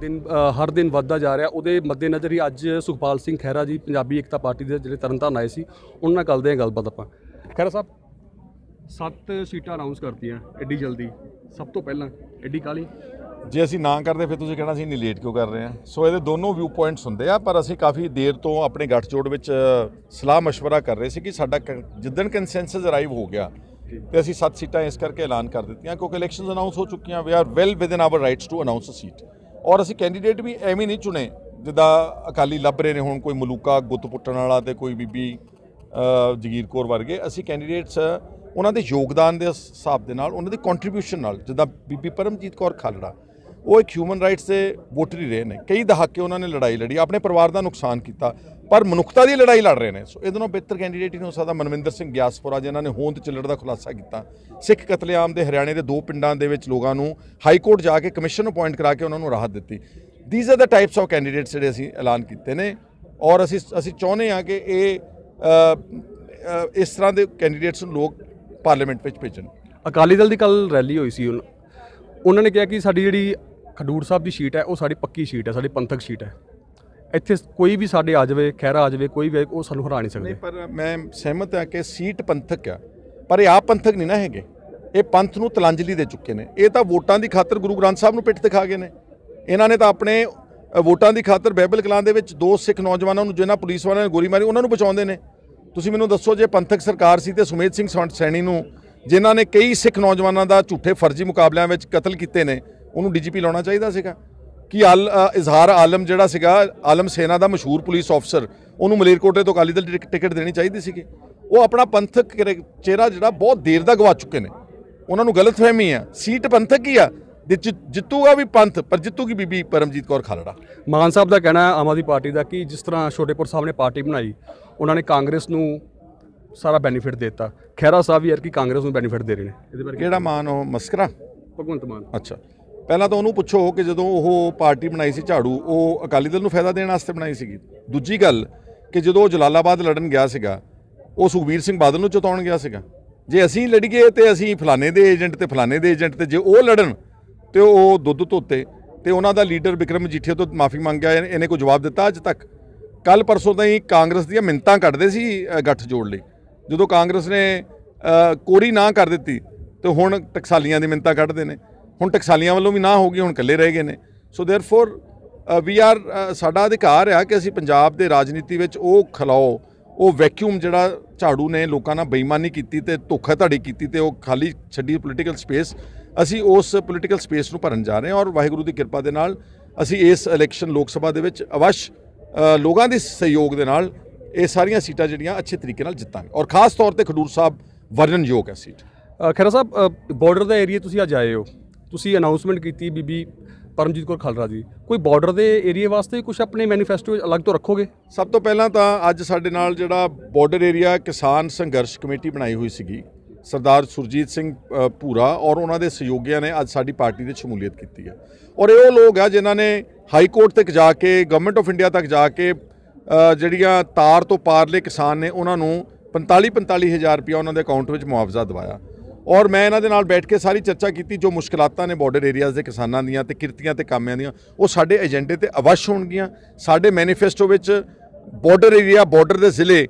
ਦਿਨ ਹਰ ਦਿਨ ਵੱਧਦਾ ਜਾ ਰਿਹਾ। ਉਹਦੇ ਮੱਦੇਨਜ਼ਰ ਹੀ ਅੱਜ ਸੁਖਪਾਲ ਸਿੰਘ ਖਹਿਰਾ ਜੀ ਪੰਜਾਬੀ ਏਕਤਾ ਪਾਰਟੀ ਦੇ ਜਿਹੜੇ ਤਰਨਤਾਰਨ ਆਏ ਸੀ ਉਹਨਾਂ ਨਾਲ ਕਰਦੇ ਹਾਂ ਗੱਲਬਾਤ ਆਪਾਂ। ਖਹਿਰਾ ਸਾਹਿਬ ਸੱਤ ਸੀਟਾਂ ਅਨਾਉਂਸ ਕਰਤੀਆਂ ਐਡੀ ਜਲਦੀ। ਸਭ ਤੋਂ ਪਹਿਲਾਂ ਐਡੀ ਕਾਲੀ ਜੇ ਅਸੀਂ ਨਾ ਕਰਦੇ ਫਿਰ ਤੁਸੀਂ ਕਹਿਣਾ ਸੀ ਨਹੀਂ ਲੇਟ ਕਿਉਂ ਕਰ ਰਹੇ ਆ? ਸੋ ਇਹਦੇ ਦੋਨੋਂ ਵਿਊ ਪੁਆਇੰਟਸ ਹੁੰਦੇ ਆ ਪਰ ਅਸੀਂ ਕਾਫੀ ਦੇਰ ਤੋਂ ਆਪਣੇ ਗੱਠਜੋੜ ਵਿੱਚ ਸਲਾਹ مشਵਰਾ ਕਰ ਰਹੇ ਸੀ ਕਿ ਸਾਡਾ ਜਿੱਦਣ ਕੰਸੈਂਸਸ ਅਰਾਈਵ ਹੋ ਗਿਆ ਤੇ ਅਸੀਂ ਸੱਤ ਸੀਟਾਂ ਇਸ ਕਰਕੇ ਐਲਾਨ ਕਰ ਦਿੱਤੀਆਂ ਕਿਉਂਕਿ ਇਲੈਕਸ਼ਨਸ ਅਨਾਉਂਸ ਹੋ ਚੁੱਕੀਆਂ we are well within our rights to announce a seat ਔਰ ਅਸੀਂ ਕੈਂਡੀਡੇਟ ਵੀ ਐਵੇਂ ਨਹੀਂ ਚੁਣੇ, ਜਿੱਦਾਂ ਅਕਾਲੀ ਲੱਭ ਰਹੇ ਨੇ ਹੁਣ ਕੋਈ ਮਲੂਕਾ ਗੁੱਤ ਪੁੱਟਣ ਵਾਲਾ ਤੇ ਕੋਈ ਬੀਬੀ ਜਗੀਰ ਕੌਰ ਵਰਗੇ, ਅਸੀਂ ਕੈਂਡੀਡੇਟਸ ਉਹਨਾਂ ਦੇ ਯੋਗਦਾਨ ਦੇ ਹਿਸਾਬ ਦੇ ਨਾਲ, ਉਹਨਾਂ ਦੀ ਕੰਟਰੀਬਿਊਸ਼ਨ ਨਾਲ, ਜਿੱਦਾਂ ਬੀਬੀ ਪਰਮਜੀਤ ਕੌਰ ਖਾਲੜਾ ਉਹ ਇੱਕ ਹਿਊਮਨ ਰਾਈਟਸ ਦੇ ਵੋਟਰ ਹੀ ਰਹੇ ਨੇ। ਕਈ ਦਹਾਕੇ ਉਹਨਾਂ ਨੇ ਲੜਾਈ ਲੜੀ, ਆਪਣੇ ਪਰਿਵਾਰ ਦਾ ਨੁਕਸਾਨ ਕੀਤਾ, ਪਰ ਮਨੁੱਖਤਾ ਦੀ ਲੜਾਈ ਲੜ ਰਹੇ ਨੇ। ਸੋ ਇਹਦੇ ਨਾਲੋਂ ਬਿਹਤਰ ਕੈਂਡੀਡੇਟ ਹੀ ਨਹੀਂ ਹੋ ਸਕਦਾ, ਮਨਵਿੰਦਰ ਸਿੰਘ ਗਿਆਸਪੁਰਾ, ਜਿਨ੍ਹਾਂ ਨੇ ਹੋਂਦ ਚੱਲੜ ਦਾ ਖੁਲਾਸਾ ਕੀਤਾ। ਸਿੱਖ ਕਤਲੇਆਮ ਦੇ ਹਰਿਆਣੇ ਦੇ ਦੋ ਪਿੰਡਾਂ ਦੇ ਵਿੱਚ ਲੋਕਾਂ ਨੂੰ ਹਾਈ ਕੋਰਟ ਜਾ ਕੇ ਕਮਿਸ਼ਨ ਅਪਾਇੰਟ ਕਰਾ ਕੇ ਉਹਨਾਂ ਨੂੰ ਰਾਹਤ ਦਿੱਤੀ। These are the types of candidates ਜਿਹੜੇ ਅਸੀਂ ਐਲਾਨ ਕੀਤੇ ਨੇ। ਔਰ ਅਸੀਂ ਅਸੀਂ ਚਾਹੁੰਦੇ ਹਾਂ ਕਿ ਇਹ ਇਸ ਤਰ੍ਹਾਂ ਦੇ ਕੈਂਡੀਡੇਟਸ ਨੂੰ ਲੋਕ ਪਾਰਲੀਮੈਂਟ ਵਿੱਚ ਭੇਜਣ। ਅਕਾਲੀ ਦਲ ਦੀ ਕੱਲ ਰੈਲੀ ਹੋਈ ਸੀ। ਉਨ- ਉਹਨਾਂ ਨੇ ਕਿਹਾ ਕਿ ਸਾਡੀ ਜਿਹੜੀ ਖਡੂਰ ਸਾਹਿਬ ਦੀ ਸੀਟ ਹੈ, ਉਹ ਸਾਡੀ ਪੱਕੀ ਸੀਟ ਹੈ, ਸਾਡੀ ਪੰਥਕ ਸੀਟ ਹੈ। ਇੱਥੇ ਕੋਈ ਵੀ ਸਾਡੇ ਆ ਜਾਵੇ, ਖਹਿਰਾ ਆ ਜਾਵੇ, ਕੋਈ ਵੀ ਉਹ ਸਾਨੂੰ ਹਰਾ ਨਹੀਂ ਸਕਦੇ। ਪਰ ਮੈਂ ਸਹਿਮਤ ਹਾਂ ਕਿ ਸੀਟ ਪੰਥਕ ਆ, ਪਰ ਇਹ ਆਪ ਪੰਥਕ ਨਹੀਂ ਨਾ ਹੈਗੇ। ਇਹ ਪੰਥ ਨੂੰ ਤਲਾਂਜਲੀ ਦੇ ਚੁੱਕੇ ਨੇ। ਇਹ ਤਾਂ ਵੋਟਾਂ ਦੀ ਖਾਤਰ ਗੁਰੂ ਗ੍ਰੰਥ ਸਾਹਿਬ ਨੂੰ ਪਿੱਠ ਦਿਖਾ ਗਏ ਨੇ। ਇਹਨਾਂ ਨੇ ਤਾਂ ਆਪਣੇ ਵੋਟਾਂ ਦੀ ਖਾਤਰ ਬਹਿਬਲ ਕਲਾਂ ਦੇ ਵਿੱਚ ਦੋ ਸਿੱਖ ਨੌਜਵਾਨਾਂ ਨੂੰ, ਜਿਹਨਾਂ ਪੁਲਿਸ ਵਾਲਿਆਂ ਨੇ ਗੋਲੀ ਮਾਰੀ, ਉਹਨਾਂ ਨੂੰ ਬਚਾਉਂਦੇ ਨੇ। ਤੁਸੀਂ ਮੈਨੂੰ ਦੱਸੋ ਜੇ ਪੰਥਕ ਸਰਕਾਰ ਸੀ ਤੇ ਸੁਮੇਧ ਸਿੰਘ ਸੌਂ- ਸੈਣੀ ਨੂੰ ਜਿਨ੍ਹਾਂ ਨੇ ਕਈ ਸਿੱਖ ਨੌਜਵਾਨਾਂ ਦਾ ਝੂਠੇ ਫਰਜ਼ੀ ਮੁਕਾਬਲਿਆਂ ਵਿੱਚ ਕਤਲ ਕੀਤੇ ਨੇ ਉਹਨੂੰ ਡੀਜੀਪੀ ਲਾਉਣਾ ਚਾਹੀਦਾ ਸੀਗਾ। ਕਿ ਆਲ ਅ, ਇਜ਼ਹਾਰ ਆਲਮ ਜਿਹੜਾ ਸੀਗਾ ਆਲਮ ਸੇਨਾ ਦਾ ਮਸ਼ਹੂਰ ਪੁਲਿਸ ਅਫਸਰ ਉਹਨੂੰ ਮਲੇਰਕੋਟੇ ਤੋਂ ਅਕਾਲੀ ਦਲ ਦੀ ਟਿਕ- ਟਿਕਟ ਦੇਣੀ ਚਾਹੀਦੀ ਸੀਗੀ। ਉਹ ਆਪਣਾ ਪੰਥਕ ਚਿਹਰਾ ਜਿਹੜਾ ਬਹੁਤ ਦੇਰ ਦਾ ਗਵਾ ਚੁੱਕੇ ਨੇ। ਉਹਨਾਂ ਨੂੰ ਗਲਤਫਹਿਮੀ ਆ। ਸੀਟ ਪੰਥਕ ਹੀ ਆ। ਜਿੱਤੂਗਾ ਵੀ ਪੰਥ ਪਰ ਜਿੱਤੂਗੀ ਬੀਬੀ ਪਰਮਜੀਤ ਕੌਰ ਖਾਲੜਾ। ਮਾਨ ਸਾਹਿਬ ਦਾ ਕਹਿਣਾ ਹੈ ਆਮ ਆਦਮੀ ਪਾਰਟੀ ਦਾ ਕਿ ਜਿਸ ਤਰ੍ਹਾਂ ਛੋਟੇਪੁਰ ਸਾਹਿਬ ਨੇ ਪਾਰਟੀ ਬਣਾਈ ਉਹਨਾਂ ਨੇ ਕਾਂਗਰਸ ਨੂੰ ਸਾਰਾ ਬੈਨੀਫਿਟ ਦਿੱਤਾ। ਖਹਿਰਾ ਸਾਹਿਬ ਵੀ ਯਾਰ ਕਿ ਕਾਂਗਰਸ ਨੂੰ ਬੈਨੀਫਿਟ ਦੇ ਰਹੇ ਨੇ। ਇਹਦੇ ਬਾਰੇ ਕਿਹੜਾ ਮਾਨ ਉਹ? ਮਸਕਰਾ? ਭਗਵੰਤ ਮਾਨ। ਅੱਛਾ। ਪਹਿਲਾਂ ਤਾਂ ਉਹਨੂੰ ਪੁੱਛੋ ਕਿ ਜਦੋਂ ਉਹ ਪਾਰਟੀ ਬਣਾਈ ਸੀ ਝਾੜੂ ਉਹ ਅਕਾਲੀ ਦਲ ਨੂੰ ਫਾਇਦਾ ਦੇਣ ਵਾਸਤੇ ਬਣਾਈ ਸੀਗੀ। ਦੂਜੀ ਗੱਲ ਕਿ ਜਦੋਂ ਉਹ ਜਲਾਲਾਬਾਦ ਲੜਨ ਗਿਆ ਸੀਗਾ ਉਹ ਸੁਖਬੀਰ ਸਿੰਘ ਬਾਦਲ ਨੂੰ ਚਤਾਉਣ ਗਿਆ ਸੀਗਾ। ਜੇ ਅਸੀਂ ਲੜੀਏ ਤੇ ਅਸੀਂ ਫਲਾਣੇ ਦੇ ਏਜੰਟ ਤੇ ਫਲਾਣੇ ਦੇ ਏਜੰਟ ਤੇ ਜੇ ਉਹ ਲੜਨ ਤੇ ਉਹ ਦੁੱਧ ਧੋਤੇ ਤੇ ਉਹਨਾਂ ਦਾ ਲੀਡਰ ਵਿਕਰਮ ਮਜੀਠੀਆ ਤੋਂ ਮਾਫੀ ਮੰਗਿਆ ਇਹਨੇ ਕੋਈ ਜਵਾਬ ਦਿੱਤਾ ਅੱਜ ਤੱਕ? ਕੱਲ ਪਰਸੋਂ ਤਾਈਂ ਕਾਂਗਰਸ ਦੀਆਂ ਮਿੰਤਾਂ ਕੱਢਦੇ ਸੀ ਅ, ਗੱਠ ਜੋੜ ਲਈ। ਜਦੋਂ ਕਾਂਗਰਸ ਨੇ ਕੋਰੀ ਨਾ ਕਰ ਦਿੱਤੀ ਤੇ ਹੁਣ ਟਕਸਾਲੀਆਂ ਦੀ ਮਿੰਤਾਂ ਕੱਢਦੇ ਨੇ। ਹੁਣ ਟਕਸਾਲੀਆਂ ਵੱਲੋਂ ਵੀ ਨਾ ਹੋ ਗਈ ਹੁਣ ਇਕੱਲੇ ਰਹਿ ਗਏ ਨੇ ਸੋ देयरफॉर ਵੀ ਆਰ ਸਾਡਾ ਅਧਿਕਾਰ ਆ ਕਿ ਅਸੀਂ ਪੰਜਾਬ ਦੇ ਰਾਜਨੀਤੀ ਵਿੱਚ ਉਹ ਖਲਾਓ ਉਹ ਵੈਕਿਊਮ ਜਿਹੜਾ ਝਾੜੂ ਨੇ ਲੋਕਾਂ ਨਾਲ ਬੇਈਮਾਨੀ ਕੀਤੀ ਤੇ ਧੋਖਾਧੜੀ ਕੀਤੀ ਤੇ ਉਹ ਖਾਲੀ ਛੱਡੀ ਪੋਲੀਟੀਕਲ ਸਪੇਸ ਅਸੀਂ ਉਸ ਪੋਲੀਟੀਕਲ ਸਪੇਸ ਨੂੰ ਭਰਨ ਜਾ ਰਹੇ ਹਾਂ ਔਰ ਵਾਹਿਗੁਰੂ ਦੀ ਕਿਰਪਾ ਦੇ ਨਾਲ ਅਸੀਂ ਇਸ ਇਲੈਕਸ਼ਨ ਲੋਕ ਸਭਾ ਦੇ ਵਿੱਚ ਅਵਸ਼ ਅ, ਲੋਕਾਂ ਦੇ ਸਹਿਯੋਗ ਦੇ ਨਾਲ ਇਹ ਸਾਰੀਆਂ ਸੀਟਾਂ ਜਿਹੜੀਆਂ ਅੱਛੇ ਤਰੀਕੇ ਨਾਲ ਜਿੱਤਾਂਗੇ ਔਰ ਖਾਸ ਤੌਰ ਤੇ ਖਡੂਰ ਸਾਹਿਬ ਵਰਣਨਯੋਗ ਹੈ ਸੀਟ ਅ, ਖਹਿਰਾ ਸਾਹਿਬ ਬਾਰਡਰ ਦਾ ਏਰੀਆ ਤੁਸੀਂ ਅੱਜ ਆਏ ਹੋ ਤੁਸੀਂ ਅਨਾਉਂਸਮੈਂਟ ਕੀਤੀ ਬੀਬੀ ਪਰਮਜੀਤ ਕੌਰ ਖਾਲੜਾ ਜੀ ਕੋਈ ਬਾਰਡਰ ਦੇ ਏਰੀਆ ਵਾਸਤੇ ਕੁਝ ਆਪਣੇ ਮੈਨੀਫੈਸਟੋ ਅਲੱਗ ਤੋਂ ਰੱਖੋਗੇ? ਸਭ ਤੋਂ ਪਹਿਲਾਂ ਤਾਂ ਅੱਜ ਸਾਡੇ ਨਾਲ ਜਿਹੜਾ ਬਾਰਡਰ ਏਰੀਆ ਕਿਸਾਨ ਸੰਘਰਸ਼ ਕਮੇਟੀ ਬਣਾਈ ਹੋਈ ਸੀਗੀ ਸਰਦਾਰ ਸੁਰਜੀਤ ਸਿੰਘ ਅ, ਭੂਰਾ ਔਰ ਉਹਨਾਂ ਦੇ ਸਹਿਯੋਗੀਆਂ ਨੇ ਅੱਜ ਸਾਡੀ ਪਾਰਟੀ ਦੇ ਸ਼ਮੂਲੀਅਤ ਕੀਤੀ ਹੈ। ਔਰ ਇਹ ਉਹ ਲੋਕ ਆ ਜਿਨ੍ਹਾਂ ਨੇ ਹਾਈ ਕੋਰਟ ਤੱਕ ਜਾ ਕੇ ਗਵਰਨਮੈਂਟ ਆਫ ਇੰਡੀਆ ਤੱਕ ਜਾ ਕੇ ਜਿਹੜੀਆਂ ਤਾਰ ਤੋਂ ਪਾਰਲੇ ਕਿਸਾਨ ਨੇ ਉਹਨਾਂ ਨੂੰ 45 45 ਹਜ਼ਾਰ ਰੁਪਇਆ ਉਹਨਾਂ ਦੇ ਅਕਾਊਂਟ ਵਿੱਚ ਮੁਆਵਜ਼ਾ ਦਿਵਾਇਆ। ਔਰ ਮੈਂ ਇਹਨਾਂ ਦੇ ਨਾਲ ਬੈਠ ਕੇ ਸਾਰੀ ਚਰਚਾ ਕੀਤੀ ਜੋ ਮੁਸ਼ਕਲਾਤਾਂ ਨੇ ਬਾਰਡਰ ਏਰੀਆਜ਼ ਦੇ ਕਿਸਾਨਾਂ ਦੀਆਂ ਤੇ ਕਿਰਤੀਆਂ ਤੇ ਕਾਮਿਆਂ ਦੀਆਂ ਉਹ ਸਾਡੇ ਏਜੰਡੇ ਤੇ ਅਵਸ਼ ਹੋਣਗੀਆਂ। ਸਾਡੇ ਮੈਨੀਫੈਸਟੋ ਵਿੱਚ ਬਾਰਡਰ ਏਰੀਆ ਬਾਰਡਰ ਦੇ ਜ਼ਿਲ੍ਹੇ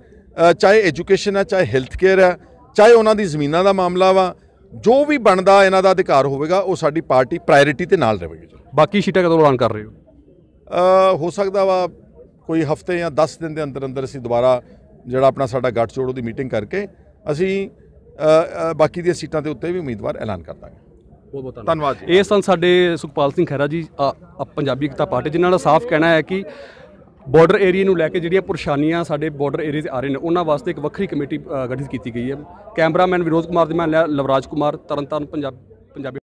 ਚਾਹੇ ਐਜੂਕੇਸ਼ਨ ਹੈ ਚਾਹੇ ਹੈਲਥ ਕੇਅਰ ਹੈ ਚਾਹੇ ਉਹਨਾਂ ਦੀ ਜ਼ਮੀਨਾਂ ਦਾ ਮਾਮਲਾ ਵਾ ਜੋ ਵੀ ਬਣਦਾ ਇਹਨਾਂ ਦਾ ਅਧਿਕਾਰ ਹੋਵੇਗਾ ਉਹ ਸਾਡੀ ਪਾਰਟੀ ਪ੍ਰਾਇੋਰਟੀ ਤੇ ਨਾਲ ਰਹੇਗੀ। ਬਾਕੀ ਸੀਟਾਂ ਕਦੋਂ ਐਲਾਨ ਕਰ ਰਹੇ ਹੋ? ਹੋ ਸਕਦਾ ਵਾ ਕੋਈ ਹਫ਼ਤੇ ਜਾਂ 10 ਦਿਨ ਦੇ ਅੰਦਰ ਅੰਦਰ ਅਸੀਂ ਦੁਬਾਰਾ ਜਿਹੜਾ ਆਪਣਾ ਸਾਡਾ ਗੱਠ ਜੋੜੋ ਦੀ ਮੀਟਿੰਗ ਕਰਕੇ ਅਸੀਂ ਬਾਕੀ ਦੀਆਂ ਸੀਟਾਂ ਦੇ ਉੱਤੇ ਵੀ ਉਮੀਦਵਾਰ ਐਲਾਨ ਕਰ ਦਾਂਗੇ। ਬਹੁਤ ਬਹੁਤ ਧੰਨਵਾਦ। ਜੀ। ਇਹ ਸਨ ਸਾਡੇ ਸੁਖਪਾਲ ਸਿੰਘ ਖਹਿਰਾ ਜੀ ਪੰਜਾਬੀ ਏਕਤਾ ਪਾਰਟੀ ਜਿਨ੍ਹਾਂ ਦਾ ਸਾਫ਼ ਕਹਿਣਾ ਹੈ ਕਿ ਬਾਰਡਰ ਏਰੀਆ ਨੂੰ ਲੈ ਕੇ ਜਿਹੜੀਆਂ ਪਰੇਸ਼ਾਨੀਆਂ ਸਾਡੇ ਬਾਰਡਰ ਏਰੀਆ 'ਤੇ ਆ ਰਹੇ ਨੇ ਉਹਨਾਂ ਵਾਸਤੇ ਇੱਕ ਵੱਖਰੀ ਕਮੇਟੀ ਗਠਿਤ ਕੀਤੀ ਗਈ ਹੈ। ਕੈਮਰਾਮੈਨ ਵਿਨੋਦ ਕੁਮਾਰ ਦੇ ਮੈਂ ਲਿਆ ਲਵਰਾਜ ਕੁਮਾਰ ਤਰਨਤਾਰਨ ਪੰਜਾਬ ਪੰਜਾਬੀ